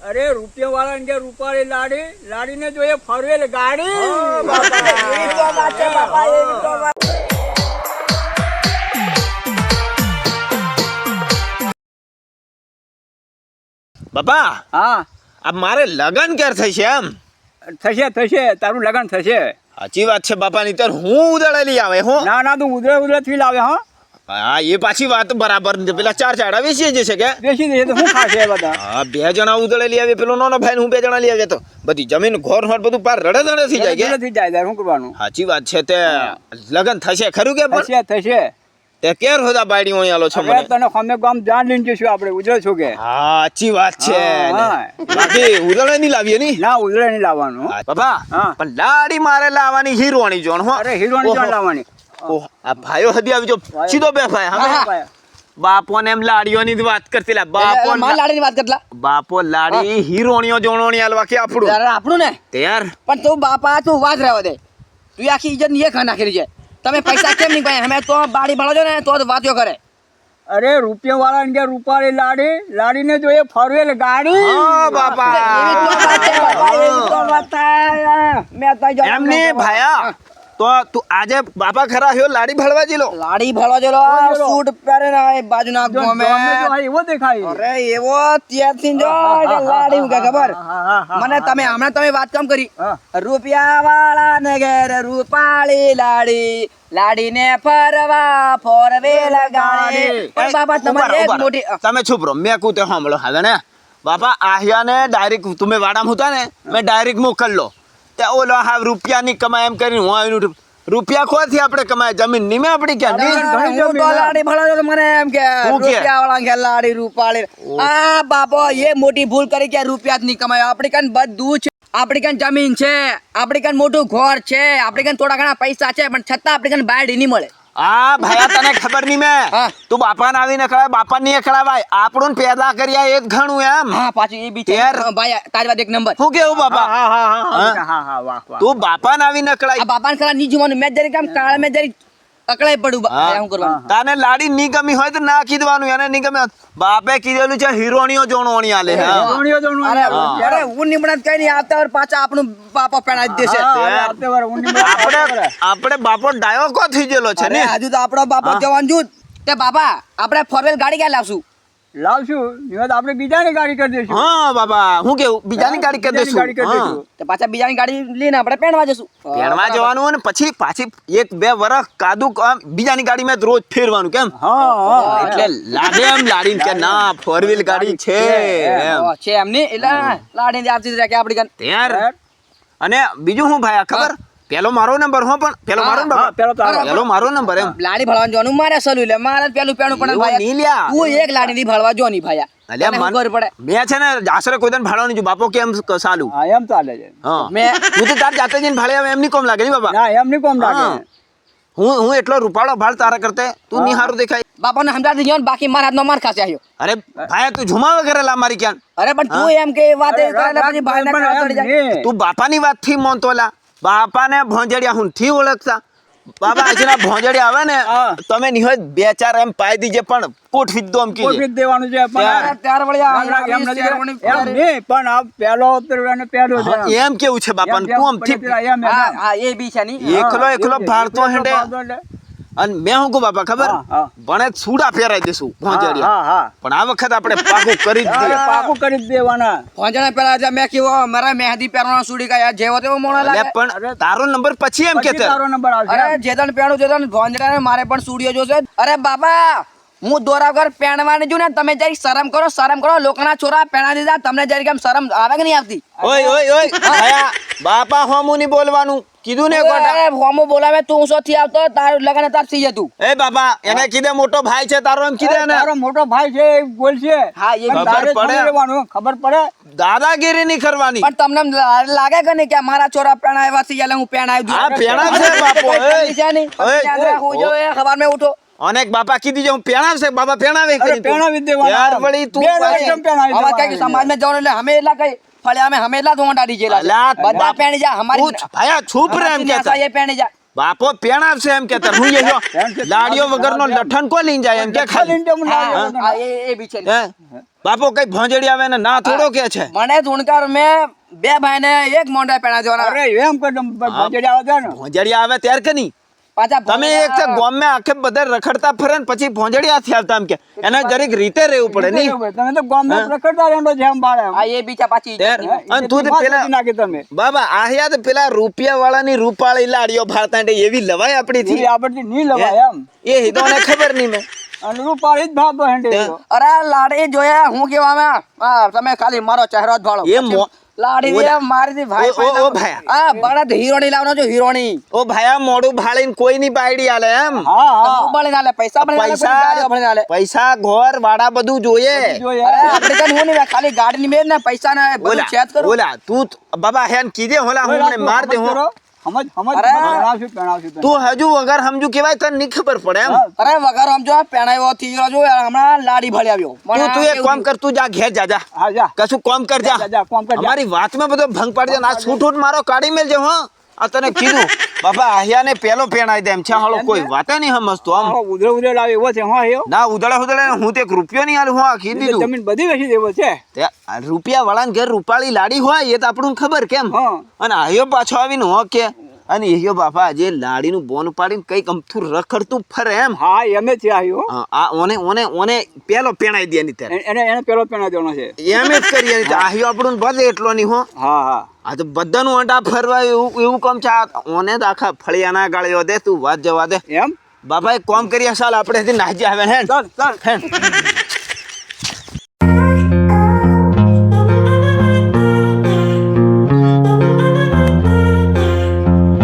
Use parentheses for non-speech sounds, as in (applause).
અરે રૂપિયા વાળા કે રૂપાળી લાડી લાડીને જોઈએ ફરવેલ ગાડી. બાપા. બાપા હા. આ મારે લગન ક્યારે થશે એમ. થશે થશે તારું લગન થશે. સાચી વાત છે બાપાની તર હું ઉદળેલી આવે હું. ના ના તું ઉદળે ઉદળે થી લાવે હા. હા એ પાછી વાત બરાબર પેલા ચાર ચાડા વેચી જશે કે? વેચી દે તો શું ખાશે બધા? હા બે જણા ઉદળેલી આવે પેલો નાનો ભાઈ હું બે જણા લઈ આવે તો. બધી જમીન ઘોર હોર બધું પાર રડે રડે થઈ જાય કે? થઈ જાય શું કરવાનું? સાચી વાત છે તે. લગન થશે ખરું કે પણ? થશે થશે. તે કેર હોદા બાયડી ઓણી આલો છો મને? તને ખમે ગામ જાન લઈને જઈશું આપણે ઉધરે છો કે? હા સાચી વાત છે. બાકી ઉદળે નહીં લાવીએ ની ના ઉધરે નહીં લાવવાનું. બાપા. પણ લાડી મારે લાવવાની હીરોણી જોણ હો. અરે હીરોની જોણ જાણ લાવવાની. ઓહ, આ ભાઈઓ હદી આવી જો સીધો બે ભાઈ હા, હા હા. બાપોને એમ લાડીઓની વાત કરતી લા બાપો માર લાડીની વાત કરલા બાપો લાડી હીરોણીઓ જોણોણી આલવા કે આપણું? યાર આપણું ને? તૈયાર? પણ તું બાપા તું વાત રહેવા દે. તું આખી ઇજ્જતની ખા નાખેલી છે. તમે પૈસા કેમ નહીં ભાઈ અમે તો બાડી ભણો છો ને તો વાતો કરે. અરે રૂપિયા વાળા ને રૂપાળી લાડી લાડીને જોઈએ ફરવેલ ગાડી. હા બાપા. મેં એમને ભાયા. તો તું આજે બાપા ખરા હ્યો લાડી ભળવા જીલો? લાડી ભળો જેલો સૂટ પહેરે ને આ બાજુના જો ગોમે. જોમે તો હા એવો દેખાય. અરે એવો ત્યારથી જો જે લાડી હું કે ખબર? હા, હા, હા, મને તમે હમણાં તમે વાત કેમ કરી? હા. રૂપિયા વાળા ને ઘેર રૂપાળી લાડી લાડીને ફરવા ફોરવેલ ગાડી. પણ બાપા ઊભા તમારે રહો, એક ઊભા રહો. મોટી તમે ચૂપ રહો મેં કું તે સાંભળો હવે ને. બાપા આહ્યા ને ડાયરેક્ટ તમે વાડામાં હતા ને મેં ડાયરેક્ટ મોકલલો તે ઓલો હા રૂપિયા ની કમાય એમ કરીને હું આવીને રૂપિયા ખોથી આપણે કમાય? જમીનની મેં આપણી ક્યાં? ની? અરે, તો લાડી ભળો તો મને એમ કે રૂપિયા વાળા કે લાડી રૂપાળી. આ બાપો એ મોટી ભૂલ કરી કે રૂપિયા જ નહીં કમાય આપણી કન બધું છે આપણી કન જમીન છે આપણી કન મોટું ઘર છે આપણી કન થોડા ઘણા પૈસા છે પણ છતાં આપણી કન બાયડી નહીં મળે. આ ભાયા (laughs) તને ખબર નહીં મેં? તું બાપા ને આવીને ખડાય બાપા ની ખડાવાય આપણું ને પેદા કર્યા એ જ ઘણું એમ. હા પાછું એ બી યાર. ભાઈ તારી વાત એક નંબર. શું કેવું બાપા? હા હા હા હા હા? હા હા વાહ વાહ. તું બાપાને આવીને આ બાપા બાપાને ખડા નહીં જોવાનું. મેં જરી કામ કાળા મેં જરી અકળાઈ પડું બા- શું કરવાનું? તાને લાડી ની ગમી હોય તો ના કીધવાનું એને ની ગમે બાપે કીધેલું છે હિરોણીઓ જોણોણી આલે હા. હિરોણીઓ જોણું અરે હું. નિમણત કઈ નહીં આવતા વાર પાછા આપણું બાપા પેણા જ દેશે. આપણે આપણે બાપો ડાયો કો થઈ ગયેલો છે ને? હજુ તો આપણો બાપો. જવાન જૂથ તે બાપા આપણે ફોરવેલ ગાડી ક્યાં લાવશું? લાવશું નિવાદ આપણે બીજાની ગાડી કરી દઈશું. હા બાબા. હું કેવું? બીજાની ગાડી કરી દઈશું. ગાડી કરી. તો પાછા બીજાની ગાડી લઈને આપણે પેણવા જશું પેણવા જવાનું અને પછી પાછી એક બે વર્ષ કાદુ બીજાની ગાડી મેં રોજ ફેરવાનું કેમ? હા એટલે લાગે એમ લાડીને કે ના ફોર વ્હીલ ગાડી છે. એમ. છે એમની. એટલે લાડી ને આપતી કે આપણી ત્યાં અને બીજું શું ભાઈ આ ખબર? પેલો મારો નંબર હો પણ પેલો મારો નંબર પેલો. પેલો મારો નંબર એમ. લાડી ભળવા જોનું મારે સલું લે મારે પેલું પેણું પણ ભાઈ નહીં લ્યા. તું એક લાડી ની ભળવા જોની ભાયા. ભાઈ અલ્યા તને ખબર પડે? મેં છે ને આશરે કોઈ દિન ભાડો નહીં બાપો કેમ સાલું? હા એમ ચાલે છે. હા. મેં- હું તો તાર જાતે જઈને ભાડે એમ નહીં કોમ લાગે નહીં બાપા. ના એમ નહીં કોમ લાગે હું. હું એટલો રૂપાળો ભાડ તારા કરતે તું નહીં હારું દેખાય. બાપાને સમજાતી ગયો ને બાકી મારા હાથનો માર ખાશે આવ્યો અરે ભાઈ તું ઝુમાવે કરેલા મારી ક્યાં? અરે પણ તું એમ કે વાત એ કરે પછી નહીં. તું બાપાની વાતથી મોનતો લા. બાપાને ભોંજડિયા હું થી ઓળખતા? બાબા આજના ભોંજડિયા આવે ને તમે નહીં બે ચાર એમ પાઈ દીજે પણ કોટ ફીદો એમ કે કોટ દેવાનું છે પણ ત્યાર- ત્યાર વળી આ એમ નથી એમ પહેરે. પણ આ પહેલો અવતર અને પહેલો છે. એમ કેવું છે તું એમ થી પેલા હા એ બી છે નહીં એકલો એકલો ભારતો હેંડે. અને મેં હું કહું બાપા ખબર. ભણે છૂડા ફેરાઈ દેશું ભોંજડિયા હા હા પણ આ વખત આપણે પાકું કરી જ દઈએ. પાકું કરી જ દેવાના. ભોંજડા પેલા જે મેં કીધું મારા મહેંદી પહેરવાનો સુડી ગયા જેવો તેવો મોણો લાગે. પણ તારો નંબર પછી એમ કે તારો નંબર આવશે. અરે જેતન પેણું જેતન ભોંજણા ને મારે પણ સુડીઓ જોશે. અરે બાબા હું દોરાગર પહેણવાની છું ને તમે જરી શરમ કરો શરમ કરો. લોકોના છોરા પહેણા દીધા તમને જરી કેમ શરમ આવે કે નહીં આવતી? ઓય ઓય ઓય બાપા હોમું નહીં બોલવાનું. કીધું ને અરે હોમો બોલાવે તું સો થી આવતો તારું લગન તાર થઈ જતું. એ બાપા એને કીધે મોટો ભાઈ છે તારો એમ કીધે ને તારો મોટો ભાઈ છે એ બોલશે હા, એ ખબર પડે. ખબર પડે? દાદાગીરી નહીં કરવાની. પણ તમને લાગે કે નહીં કે મારા છોરા પેણા એવા થઈ ગયા હું પેણા આ પેણા છે બાપો, એ. ખબર મેં ઉઠો. અનેક બાપા કીધી જો હું પેણાવશે બાપા પેણાવે કરી. પેણાવી દેવા. યાર વળી તું પેણાવી સમાજમાં જવાનું એટલે અમે એટલા કઈ ફળ્યા અમે એટલા ધોંડા દીજેલા છે. બધા પેણી જા અમારી ભાયા છુપ રે એમ કેતા એ પેણી જા. બાપો પેણાવશે એમ કેતા હું એ જો લાડીઓ વગરનો લઠણ કો લઈને જાય એમ કે ખાલી? એ એ બી બાપો કઈ ભોંજડી આવે ને ના થોડો કે છે? મને ધૂણકાર મેં બે ભાઈને એક મોંડા પેણા દેવાના અરે એમ કે ભોંજડી આવે છે ને. ભોંજડી આવે ત્યાર કે નહીં? પાછા તમે એક તો ગોમે આખે બધા રખડતા ફરે ને પછી ભોંજડી આથી આવતા એમ કે. એને જરીક રીતે રહેવું પડે નહીં? તમે તો ગામમાં પ્રકટતા રહેલો છે એમ બાળે આ એ બીચા પાછી અને તું તો પેલા નાખે તમે. બાબા આહ્યા તો પેલા રૂપિયા વાળાની રૂપાળી લાડીઓ ભારતા એટલે એવી લવાય આપણી થી આપણથી નહીં લવાય એમ. એ હિદોને ખબર નહીં મેં. અને રૂપાળી જ ભાવતો હેંડે અરે લાડી જોયા હું કેવા હા તમે ખાલી મારો ચહેરો જ ભાળો. એ મો- લાડી મારી ભાઈ ઓ- ઓ બળદ હીરોની લાવનો છો હીરોની. ઓ ભાયા મોડું ભાળીને કોઈ ની પાડી આલે એમ. હા હા. પૈસા બળી નાલે પૈસા ઘર વાડા બધું જોઈએ. જોઈએ. આપણે હું ખાલી ગાડી ની મેળ ને પૈસા ને બધું ચેક કરો. ઓલા તું ત- બાબા હેન કીધે હોલા હું મને માર દે હું. સમજ સમજ અરે. પહેણાવશું પહેણાવશું તું હજુ વગર સમજુ કેવાય તને નહીં ખબર પડે એમ. અરે વગર સમજો પહેણાવ્યો પેણાયો ગયો જો હમણાં લાડી ભળી આવ્યો. તું તું એક કામ કર તું જા ઘેર જા જા. હા જા. કશું કામ કર જા જા, કામ કર. વાતમાં બધો ભંગ પાડી દે ને. આ છૂટ છૂટ મારો કાઢી મેલજે હો. આ તને કીધું બાપા આહ્યાને પેલો પેણાઈ દે એમ છે. હાલો કોઈ વાત નહીં સમજતો આમ. ઉધળે ઉધડે લાવે એવો છે હા એવો. ના ઉધળે ઉધળે હું તે એક રૂપિયો નહીં આલું હું આ કીધી દીધું. જમીન બધી વેચી દેવો છે. રૂપિયા વાળાને ઘેર રૂપાળી લાડી હોય એ તો આપણને ખબર કેમ? અને આયો પાછો આવીને હો કે અને એયો બાપા જે લાડીનું બોન પાડીને કંઈક અમથું રખડતું ફરે એમ. હા એમ છે આવ્યો હા, આ ઓને ઓને ઓને પેલો પેણાઈ દે ની ત્યારે એને એને પેલો પેણા દેવાનો છે. એમ જ કરીએ આહ્યો આપણું ભલે એટલો નહીં હો. હા હા. આ તો બધાનું અંડા ફરવા એવું એવું કામ છે. ઓને તો આખા ફળિયાના ગાળ્યો દે તું વાત જવા દે. એમ? બાપા એક કામ કરીએ સાલ આપણે નાજી આવે હે ચાલ ચાલ.